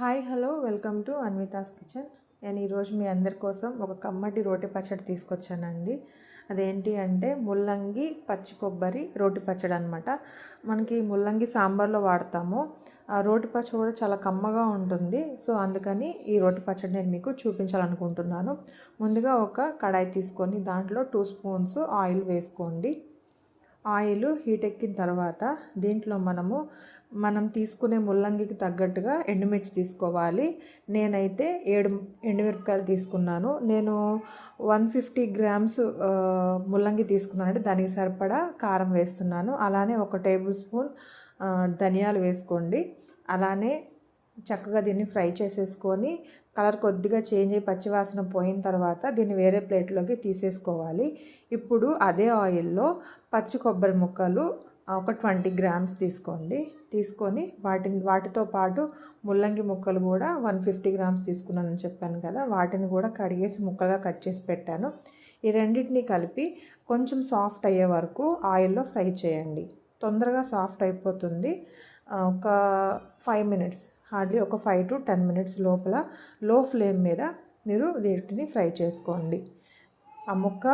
Hi hello welcome to Anvita's kitchen. నేను ఈరోజు మీ అందరి కోసం ఒక కమ్మటి రోటి పచ్చడి తీసుకొచ్చానండి. అదేంటి అంటే ముల్లంగి పచ్చి కొబ్బరి రోటి పచ్చడి అనమాట మనకి ముల్లంగి సాంబార్లో వాడతాము. ఆ రోటి పచ్చడి కూడా చాలా కమ్మగా ఉంటుంది. సో అందుకని ఈ రోటి పచ్చడి నేను మీకు చూపించాలనుకుంటున్నాను. ముందుగా ఒక కడాయి తీసుకొని దాంట్లో టూ స్పూన్స్ ఆయిల్ వేసుకోండి. ఆయిల్ హీట్ ఎక్కిన తర్వాత దీంట్లో మనము మనం తీసుకునే ముల్లంగికి తగ్గట్టుగా ఎండుమిర్చి తీసుకోవాలి. నేనైతే ఏడు ఎండుమిరపకాయలు తీసుకున్నాను. నేను వన్ ఫిఫ్టీ గ్రామ్స్ ముల్లంగి తీసుకున్నాను అంటే దానికి సరిపడా కారం వేస్తున్నాను. అలానే ఒక టేబుల్ స్పూన్ ధనియాలు వేసుకోండి. అలానే చక్కగా దీన్ని ఫ్రై చేసేసుకొని కలర్ కొద్దిగా చేంజ్ అయ్యి పచ్చివాసన పోయిన తర్వాత దీన్ని వేరే ప్లేట్లోకి తీసేసుకోవాలి. ఇప్పుడు అదే ఆయిల్లో పచ్చి కొబ్బరి ముక్కలు ఒక ట్వంటీ గ్రామ్స్ తీసుకోండి. తీసుకొని వాటిని వాటితో పాటు ముల్లంగి ముక్కలు కూడా వన్ ఫిఫ్టీ గ్రామ్స్ తీసుకున్నానని చెప్పాను కదా వాటిని కూడా కడిగేసి ముక్కలుగా కట్ చేసి పెట్టాను. ఈ రెండింటిని కలిపి కొంచెం సాఫ్ట్ అయ్యే వరకు ఆయిల్లో ఫ్రై చేయండి. తొందరగా సాఫ్ట్ అయిపోతుంది. ఒక ఫైవ్ మినిట్స్ హార్డ్లీ ఒక ఫైవ్ టు టెన్ మినిట్స్ లోపల లో ఫ్లేమ్ మీద మీరు వీటిని ఫ్రై చేసుకోండి. ఆ ముక్క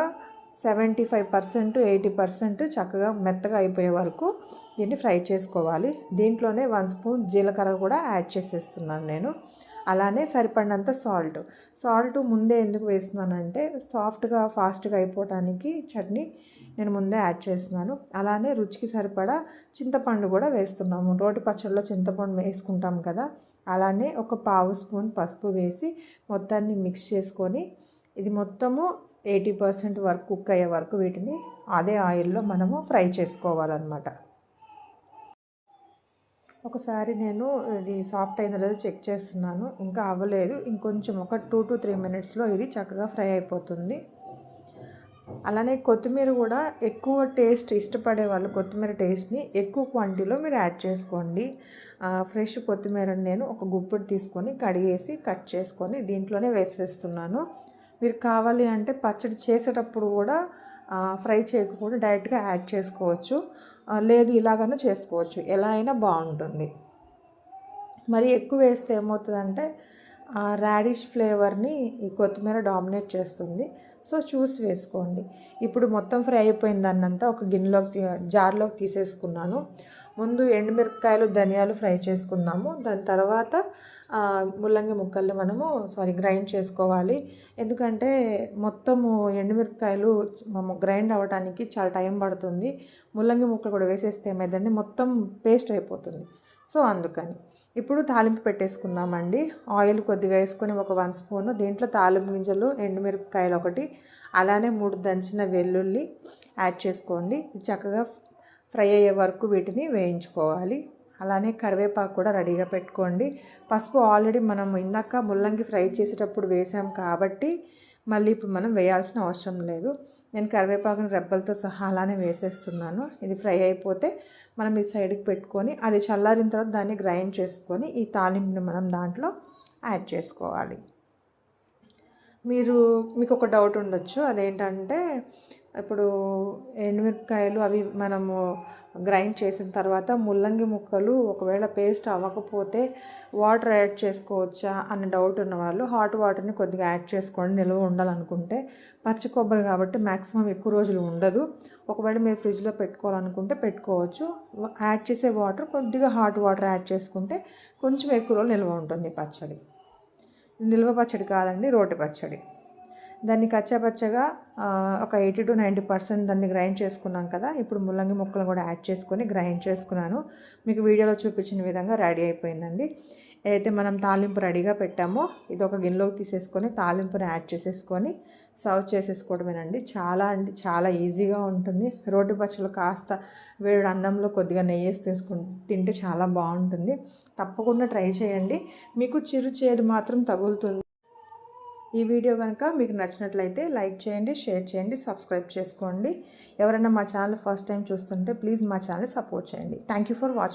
seventy five percent eighty percent చక్కగా మెత్తగా అయిపోయే వరకు దీన్ని ఫ్రై చేసుకోవాలి. దీంట్లోనే వన్ స్పూన్ జీలకర్ర కూడా యాడ్ చేసేస్తున్నాను నేను. అలానే సరిపడినంత సాల్ట్. సాల్ట్ ముందే ఎందుకు వేస్తున్నానంటే సాఫ్ట్గా ఫాస్ట్గా అయిపోవటానికి చట్నీ నేను ముందే యాడ్ చేస్తున్నాను. అలానే రుచికి సరిపడా చింతపండు కూడా వేస్తున్నాము. రోటి పచ్చళ్ళలో చింతపండు వేసుకుంటాం కదా అలానే ఒక పావు స్పూన్ పసుపు వేసి మొత్తాన్ని మిక్స్ చేసుకొని ఇది మొత్తము ఎయిటీ పర్సెంట్ వరకు కుక్ అయ్యే వరకు వీటిని అదే ఆయిల్లో మనము ఫ్రై చేసుకోవాలన్నమాట. ఒకసారి నేను ఇది సాఫ్ట్ అయిందో లేదో చెక్ చేస్తున్నాను. ఇంకా అవ్వలేదు. ఇంకొంచెం ఒక టూ టు త్రీ మినిట్స్లో ఇది చక్కగా ఫ్రై అయిపోతుంది. అలానే కొత్తిమీర కూడా ఎక్కువ టేస్ట్ ఇష్టపడే వాళ్ళు కొత్తిమీర టేస్ట్ని ఎక్కువ క్వాంటిటీలో మీరు యాడ్ చేసుకోండి. ఫ్రెష్ కొత్తిమీరని నేను ఒక గుప్పుడు తీసుకొని కడిగేసి కట్ చేసుకొని దీంట్లోనే వేసేస్తున్నాను. మీరు కావాలి అంటే పచ్చడి చేసేటప్పుడు కూడా ఫ్రై చేయకుండా డైరెక్ట్గా యాడ్ చేసుకోవచ్చు. లేదు ఇలాగైనా చేసుకోవచ్చు. ఎలా అయినా బాగుంటుంది. మరి ఎక్కువ వేస్తే ఏమవుతుందంటే రాడిష్ ఫ్లేవర్ని ఈ కొత్తిమీర డామినేట్ చేస్తుంది. సో చూసి వేసుకోండి. ఇప్పుడు మొత్తం ఫ్రై అయిపోయింది అన్నంతా ఒక గిన్నెలోకి జార్లోకి తీసేసుకున్నాను. ముందు ఎండుమిరపకాయలు ధనియాలు ఫ్రై చేసుకుందాము. దాని తర్వాత ముల్లంగి ముక్కల్ని మనము సారీ గ్రైండ్ చేసుకోవాలి. ఎందుకంటే మొత్తము ఎండుమిరపకాయలు గ్రైండ్ అవ్వడానికి చాలా టైం పడుతుంది. ముల్లంగి ముక్కలు కూడా వేసేస్తే ఏమైందండి మొత్తం పేస్ట్ అయిపోతుంది. సో అందుకని. ఇప్పుడు తాలింపు పెట్టేసుకుందామండి. ఆయిల్ కొద్దిగా వేసుకొని ఒక వన్ స్పూను దీంట్లో తాలింపు గింజలు ఎండుమిరపకాయలు ఒకటి అలానే మూడు దంచిన వెల్లుల్లి యాడ్ చేసుకోండి. చక్కగా ఫ్రై అయ్యే వరకు వీటిని వేయించుకోవాలి. అలానే కరివేపాకు కూడా రెడీగా పెట్టుకోండి. పసుపు ఆల్రెడీ మనం ఇందాక ముల్లంగి ఫ్రై చేసేటప్పుడు వేసాం కాబట్టి మళ్ళీ ఇప్పుడు మనం వేయాల్సిన అవసరం లేదు. నేను కరివేపాకుని రెబ్బలతో సహా అలానే వేసేస్తున్నాను. ఇది ఫ్రై అయిపోతే మనం ఈ సైడ్కి పెట్టుకొని అది చల్లారిన తర్వాత దాన్ని గ్రైండ్ చేసుకొని ఈ తాలింపుని మనం దాంట్లో యాడ్ చేసుకోవాలి. మీరు మీకు ఒక డౌట్ ఉండొచ్చు. అదేంటంటే ఇప్పుడు ఎండుమిరపకాయలు అవి మనము గ్రైండ్ చేసిన తర్వాత ముల్లంగి ముక్కలు ఒకవేళ పేస్ట్ అవ్వకపోతే వాటర్ యాడ్ చేసుకోవచ్చా అనే డౌట్ ఉన్న వాళ్ళు హాట్ వాటర్ని కొద్దిగా యాడ్ చేసుకోండి నిల్వ ఉండాలనుకుంటే. పచ్చి కొబ్బరి కాబట్టి మ్యాక్సిమం ఎక్కువ రోజులు ఉండదు. ఒకవేళ మీరు ఫ్రిడ్జ్లో పెట్టుకోవాలనుకుంటే పెట్టుకోవచ్చు. యాడ్ చేసే వాటర్ కొద్దిగా హాట్ వాటర్ యాడ్ చేసుకుంటే కొంచెం ఎక్కువ రోజులు నిల్వ ఉంటుంది పచ్చడి. నిల్వ పచ్చడి కాదండి రోటి పచ్చడి. దాన్ని కచ్చాపచ్చగా ఒక ఎయిటీ టు నైంటీ పర్సెంట్ దాన్ని గ్రైండ్ చేసుకున్నాం కదా. ఇప్పుడు ముల్లంగి ముక్కలు కూడా యాడ్ చేసుకొని గ్రైండ్ చేసుకున్నాను. మీకు వీడియోలో చూపించిన విధంగా రెడీ అయిపోయిందండి. ఏదైతే మనం తాలింపు రెడీగా పెట్టామో ఇది ఒక గిన్నెలోకి తీసేసుకొని తాలింపుని యాడ్ చేసేసుకొని సర్వ్ చేసేసుకోవడమేనండి. చాలా అండి చాలా ఈజీగా ఉంటుంది. రోటి పచ్చలు కాస్త వేడి అన్నంలో కొద్దిగా నెయ్యి వేసి తీసుకుని తింటే చాలా బాగుంటుంది. తప్పకుండా ట్రై చేయండి. మీకు చిరు చేదు మాత్రం తగులుతుంది. ఈ వీడియో కనుక మీకు నచ్చినట్లయితే లైక్ చేయండి షేర్ చేయండి సబ్స్క్రైబ్ చేసుకోండి. ఎవరైనా మా ఛానల్ ఫస్ట్ టైం చూస్తుంటే ప్లీజ్ మా ఛానల్ సపోర్ట్ చేయండి. Thank you for watching